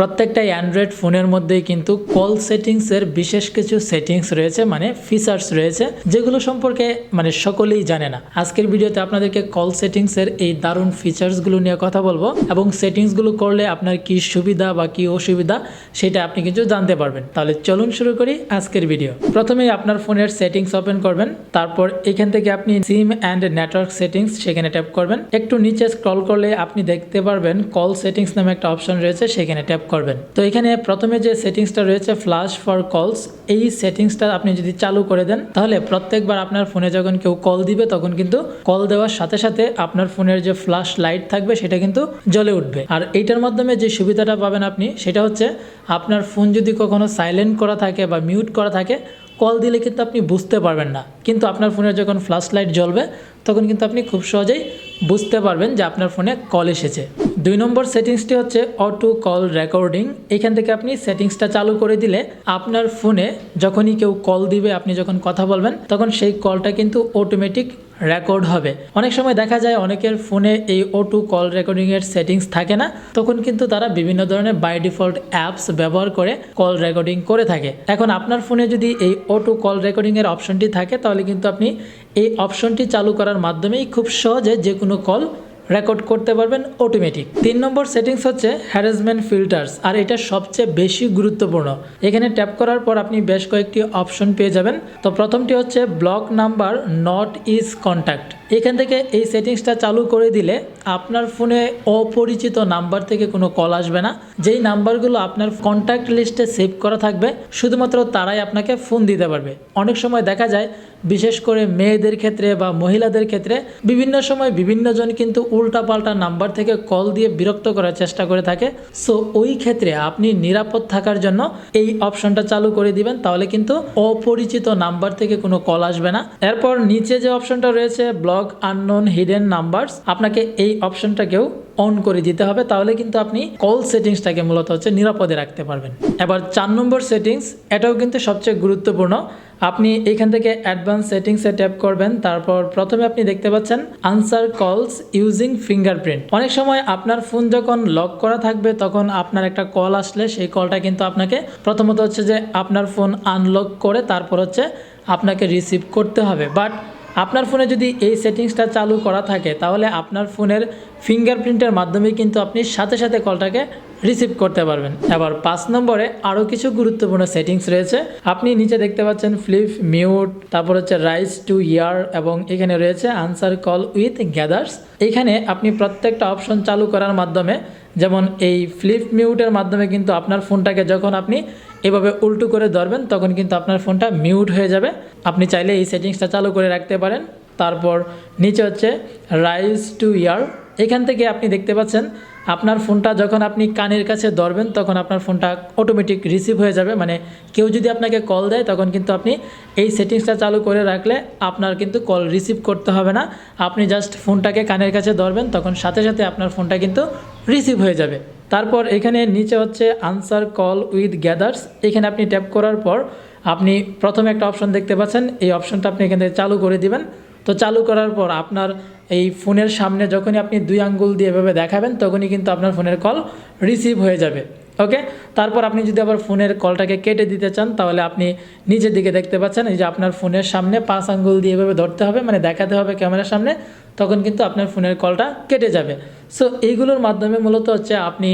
প্রত্যেকটা অ্যান্ড্রয়েড ফোনের মধ্যেই কিন্তু কল সেটিংসের বিশেষ কিছু সেটিংস রয়েছে মানে ফিচার্স রয়েছে, যেগুলো সম্পর্কে মানে সকলেই জানে না। আজকের ভিডিওতে আপনাদেরকে কল সেটিংসের এই দারুণ ফিচার্সগুলো নিয়ে কথা বলব এবং সেটিংসগুলো করলে আপনার কি সুবিধা বা কি অসুবিধা সেটা আপনি কিছু জানতে পারবেন। তাহলে চলুন শুরু করি আজকের ভিডিও। প্রথমেই আপনার ফোনের সেটিংস ওপেন করবেন, তারপর এখান থেকে আপনি সিম অ্যান্ড নেটওয়ার্ক সেটিংস সেখানে ট্যাপ করবেন। একটু নিচে স্ক্রল করলে আপনি দেখতে পারবেন কল সেটিংস নামে একটা অপশন রয়েছে, সেখানে ট্যাপ করবেন। তো এখানে প্রথমে যে সেটিংসটা রয়েছে ফ্লাশ ফর কলস এই সেটিংসটা আপনি যদি চালু করে দেন, তাহলে প্রত্যেকবার আপনার ফোনে যখন কেউ কল দিবে, তখন কিন্তু কল দেওয়ার সাথে সাথে আপনার ফোনের যে ফ্লাশ লাইট থাকবে, সেটা কিন্তু জ্বলে উঠবে। আর এইটার মাধ্যমে যে সুবিধাটা পাবেন আপনি, সেটা হচ্ছে আপনার ফোন যদি কখনো সাইলেন্ট করা থাকে বা মিউট করা থাকে কল দিলে কিন্তু আপনি বুঝতে পারবেন না। কিন্তু আপনার ফোনে যখন ফ্ল্যাশ লাইট জ্বলবে, তখন কিন্তু আপনি খুব সহজেই বুঝতে পারবেন যে আপনার ফোনে কল এসেছে। দুই নম্বর সেটিংসটি হচ্ছে অটো কল রেকর্ডিং। এখান থেকে আপনি সেটিংসটা চালু করে দিলে আপনার ফোনে যখনই কেউ কল দিবে, আপনি যখন কথা বলবেন, তখন সেই কলটা কিন্তু অটোমেটিক রেকর্ড হবে। অনেক সময় দেখা যায় অনেকের ফোনে এই ও টু কল রেকর্ডিংয়ের সেটিংস থাকে না, তখন কিন্তু তারা বিভিন্ন ধরনের বাই ডিফল্ট অ্যাপস ব্যবহার করে কল রেকর্ডিং করে থাকে। এখন আপনার ফোনে যদি এই ও টু কল রেকর্ডিংয়ের অপশনটি থাকে, তাহলে কিন্তু আপনি এই অপশনটি চালু করার মাধ্যমেই খুব সহজে যে কোনো কল রেকর্ড করতে পারবেন অটোমেটিক তিন নম্বর সেটিংস হচ্ছে হ্যারাসমেন্ট ফিল্টার্স আর এটা সবচেয়ে বেশি গুরুত্বপূর্ণ। এখানে ট্যাপ করার পর আপনি বেশ কয়েকটি অপশন পেয়ে যাবেন। তো প্রথমটি হচ্ছে block number not is contact এখান থেকে এই সেটিংসটা চালু করে দিলে আপনার ফোনে অপরিচিত নাম্বার থেকে কোনো কল আসবে না। যেই নাম্বারগুলো আপনার কন্ট্যাক্ট লিস্টে সেভ করা থাকবে, শুধুমাত্র তারাই আপনাকে ফোন দিতে পারবে। অনেক সময় দেখা যায়, বিশেষ করে মেয়েদের ক্ষেত্রে বা মহিলাদের ক্ষেত্রে, বিভিন্ন সময় বিভিন্ন জন কিন্তু উল্টাপাল্টা নাম্বার থেকে কল দিয়ে বিরক্ত করার চেষ্টা করে থাকে। সো ওই ক্ষেত্রে আপনি নিরাপদ থাকার জন্য এই অপশনটা চালু করে দিবেন, তাহলে কিন্তু অপরিচিত নাম্বার থেকে কোনো কল আসবে না। এরপর নিচে যে অপশনটা রয়েছে ব্লক আননোন হিডেন নাম্বারস আপনাকে এই অপশনটাকেও অন করে দিতে হবে, তাহলে কিন্তু আপনি কল সেটিংসটাকে মূলত হচ্ছে নিরাপদে রাখতে পারবেন। এবার চার নম্বর সেটিংস এটাও কিন্তু সবচেয়ে গুরুত্বপূর্ণ। আপনি এখান থেকে অ্যাডভান্স সেটিংসে ট্যাপ করবেন, তারপর প্রথমে আপনি দেখতে পাচ্ছেন আনসার কলস ইউজিং ফিঙ্গারপ্রিন্ট অনেক সময় আপনার ফোন যখন লক করা থাকবে, তখন আপনার একটা কল আসলে সেই কলটা কিন্তু আপনাকে প্রথমত হচ্ছে যে আপনার ফোন আনলক করে, তারপর হচ্ছে আপনাকে রিসিভ করতে হবে। বাট আপনার ফোনে যদি এই সেটিংসটা চালু করা থাকে, তাহলে আপনার ফোনের ফিঙ্গারপ্রিন্টের মাধ্যমে কিন্তু আপনি সাথে সাথে কলটাকে রিসিভ করতে পারবেন। এবার পাঁচ নম্বরে আরও কিছু গুরুত্বপূর্ণ সেটিংস রয়েছে। আপনি নিচে দেখতে পাচ্ছেন ফ্লিপ মিউট তারপর হচ্ছে রাইস টু ইয়ার এবং এখানে রয়েছে আনসার কল উইথ গ্যাদার্স এখানে আপনি প্রত্যেকটা অপশন চালু করার মাধ্যমে, যেমন এই ফ্লিপ মিউটের মাধ্যমে কিন্তু আপনার ফোনটাকে যখন আপনি এভাবে উল্টো করে ধরবেন, তখন কিন্তু আপনার ফোনটা মিউট হয়ে যাবে। আপনি চাইলে এই সেটিংসটা চালু করে রাখতে পারেন। তারপর নিচে হচ্ছে রাইস টু ইয়ার এখান থেকে আপনি দেখতে পাচ্ছেন, আপনার ফোনটা যখন আপনি কানের কাছে ধরবেন, তখন আপনার ফোনটা অটোমেটিক রিসিভ হয়ে যাবে। মানে কেউ যদি আপনাকে কল দেয়, তখন কিন্তু আপনি এই সেটিংসটা চালু করে রাখলে আপনার কিন্তু কল রিসিভ করতে হবে না। আপনি জাস্ট ফোনটাকে কানের কাছে ধরবেন, তখন সাথে সাথে আপনার ফোনটা কিন্তু রিসিভ হয়ে যাবে। তারপর এখানে নিচে হচ্ছে আনসার কল উইথ গ্যাদার্স এখানে আপনি ট্যাপ করার পর আপনি প্রথমে একটা অপশন দেখতে পাচ্ছেন। এই অপশনটা আপনি এখান থেকে চালু করে দিবেন। তো চালু করার পর আপনার এই ফোনের সামনে যখনই আপনি দুই আঙ্গুল দিয়ে এভাবে দেখাবেন, তখনই কিন্তু আপনার ফোনের কল রিসিভ হয়ে যাবে। ওকে তারপর আপনি যদি আবার ফোনের কলটাকে কেটে দিতে চান, তাহলে আপনি নিচের দিকে দেখতে পাচ্ছেন, এই যে আপনার ফোনের সামনে পাঁচ আঙ্গুল দিয়ে এভাবে ধরতে হবে মানে দেখাতে হবে ক্যামেরার সামনে, তখন কিন্তু আপনার ফোনের কলটা কেটে যাবে। সো এইগুলোর মাধ্যমে মূলত হচ্ছে আপনি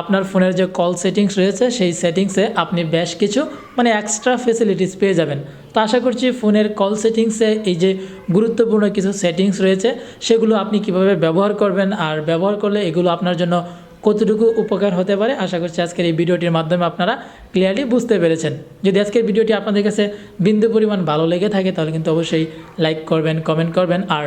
আপনার ফোনের যে কল সেটিংস রয়েছে, সেই সেটিংসে আপনি বেশ কিছু মানে এক্সট্রা ফেসিলিটিস পেয়ে যাবেন। তো আশা করছি ফোনের কল সেটিংসে এই যে গুরুত্বপূর্ণ কিছু সেটিংস রয়েছে, সেগুলো আপনি কীভাবে ব্যবহার করবেন, আর ব্যবহার করলে এগুলো আপনার জন্য কতটুকু উপকার হতে পারে, আশা করছি আজকের এই ভিডিওটির মাধ্যমে আপনারা ক্লিয়ারলি বুঝতে পেরেছেন। যদি আজকের ভিডিওটি আপনাদের কাছে বিন্দু পরিমাণ ভালো লেগে থাকে, তাহলে কিন্তু অবশ্যই লাইক করবেন কমেন্ট করবেন। আর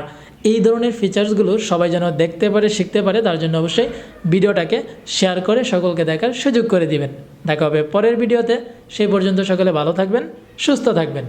এই ধরনের ফিচার্সগুলো সবাই যেন দেখতে পারে, শিখতে পারে, তার জন্য অবশ্যই ভিডিওটাকে শেয়ার করে সকলকে দেখার সুযোগ করে দিবেন। দেখা হবে পরের ভিডিওতে। সেই পর্যন্ত সকলে ভালো থাকবেন, সুস্থ থাকবেন।